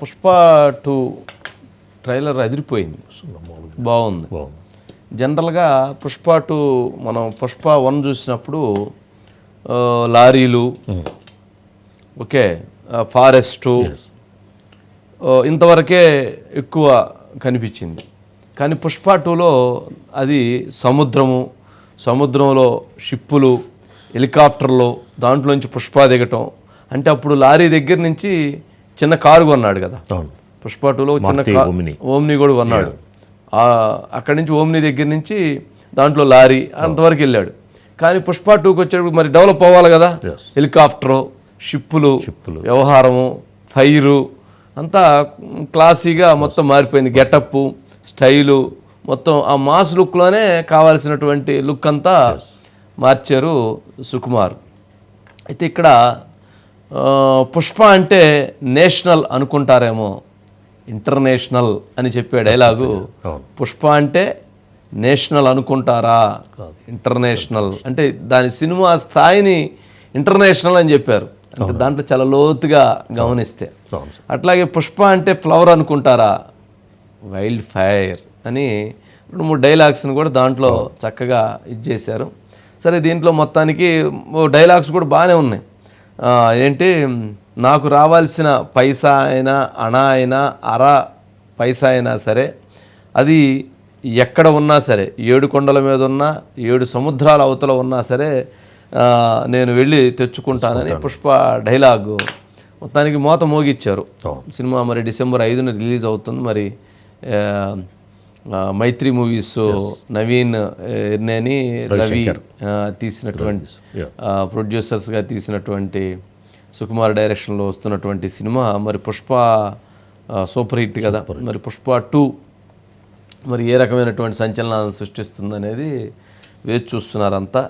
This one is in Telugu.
పుష్ప టూ ట్రైలర్ అదిరిపోయింది. బాగుంది. బాగుంది. జనరల్గా పుష్ప టూ మనం పుష్ప వన్ చూసినప్పుడు లారీలు ఓకే ఫారెస్టు ఇంతవరకే ఎక్కువ కనిపించింది. కానీ పుష్ప టూలో అది సముద్రము సముద్రంలో షిప్పులు హెలికాప్టర్లు దాంట్లోంచి పుష్ప దిగటం అంటే అప్పుడు లారీ దగ్గర నుంచి చిన్న కారు కొన్నాడు కదా. పుష్ప టూలో చిన్న ఓమ్ని. కూడా కొన్నాడు. అక్కడి నుంచి ఓమ్ని దగ్గర నుంచి దాంట్లో లారీ అంతవరకు వెళ్ళాడు. కానీ పుష్ప టూకి వచ్చేటప్పుడు మరి డెవలప్ అవ్వాలి కదా. హెలికాప్టరు షిప్పులు షిప్పులు. వ్యవహారము ఫైరు అంతా క్లాసీగా మొత్తం మారిపోయింది. గెటప్ స్టైలు మొత్తం ఆ మాస్ లుక్లోనే కావాల్సినటువంటి లుక్ అంతా మార్చారు సుకుమార్. అయితే ఇక్కడ పుష్ప అంటే నేషనల్ అనుకుంటారేమో. ఇంటర్నేషనల్ అని చెప్పే డైలాగు. పుష్ప అంటే నేషనల్ అనుకుంటారా? ఇంటర్నేషనల్. అంటే దాని సినిమా స్థాయిని ఇంటర్నేషనల్ అని చెప్పారు. అంటే దాంట్లో చాలా లోతుగా గమనిస్తే. అట్లాగే పుష్ప అంటే ఫ్లవర్ అనుకుంటారా? వైల్డ్ ఫైర్ అని రెండు మూడు డైలాగ్స్ని కూడా దాంట్లో చక్కగా ఇచ్చేశారు సరే దీంట్లో మొత్తానికి డైలాగ్స్ కూడా బాగానే ఉన్నాయి. ఏంటి? నాకు రావాల్సిన పైసా అయినా అణ అయినా అర పైసా అయినా సరే అది ఎక్కడ ఉన్నా సరే ఏడు కొండల మీద ఉన్నా ఏడు సముద్రాల అవతల ఉన్నా సరే నేను వెళ్ళి తెచ్చుకుంటానని పుష్ప డైలాగు మొత్తానికి మోత మోగిచ్చారు. సినిమా మరి డిసెంబర్ ఐదున రిలీజ్ అవుతుంది. మరి మైత్రి మూవీస్ నవీన్ ఎర్నేని రవి తీసినటువంటి ప్రొడ్యూసర్స్గా తీసినటువంటి సుకుమార్ డైరెక్షన్లో వస్తున్నటువంటి సినిమా మరి పుష్ప సూపర్ హిట్ కదా మరి పుష్ప టూ మరి ఏ రకమైనటువంటి సంచలనాలను సృష్టిస్తుంది అనేది వేచి చూస్తున్నారంతా.